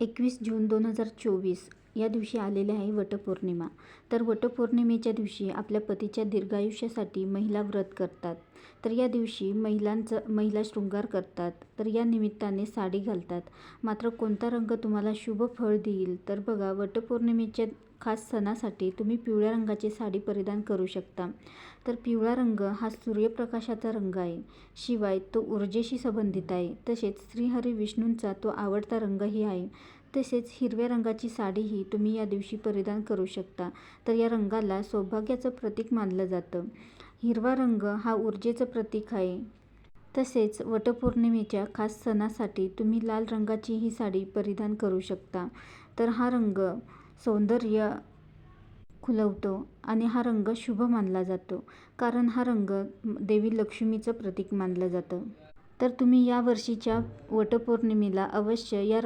एकवीस जून दोन हजार चोवीस या दिवशी आलेले आहे वटपौर्णिमा. तर वटपौर्णिमेच्या दिवशी आपल्या पतीच्या दीर्घायुष्यासाठी महिला व्रत करतात. तर या दिवशी महिलांचं महिला शृंगार करतात. तर या निमित्ताने साडी घालतात. मात्र कोणता रंग तुम्हाला शुभ फळ देईल? तर बघा वटपौर्णिमेच्या खास सणासाठी तुम्ही पिवळ्या रंगाची साडी परिधान करू शकता. तर पिवळा रंग हा सूर्यप्रकाशाचा रंग आहे. शिवाय तो ऊर्जेशी संबंधित आहे. तसेच श्रीहरी विष्णूंचा तो आवडता रंगही आहे. तसेच हिरव्या रंगाची साडीही तुम्ही या दिवशी परिधान करू शकता. तर या रंगाला सौभाग्याचं प्रतीक मानलं जातं. हिरवा रंग हा ऊर्जेचं प्रतीक आहे. तसेच वटपौर्णिमेच्या खास सणासाठी तुम्ही लाल रंगाची ही साडी परिधान करू शकता. तर हा रंग सौंदर्य खुलवतो आणि हा रंग शुभ मानला जातो कारण हा रंग देवी लक्ष्मीचं प्रतीक मानलं जातं. तर तुम्ही या वर्षीच्या वटपौर्णिमेला अवश्य या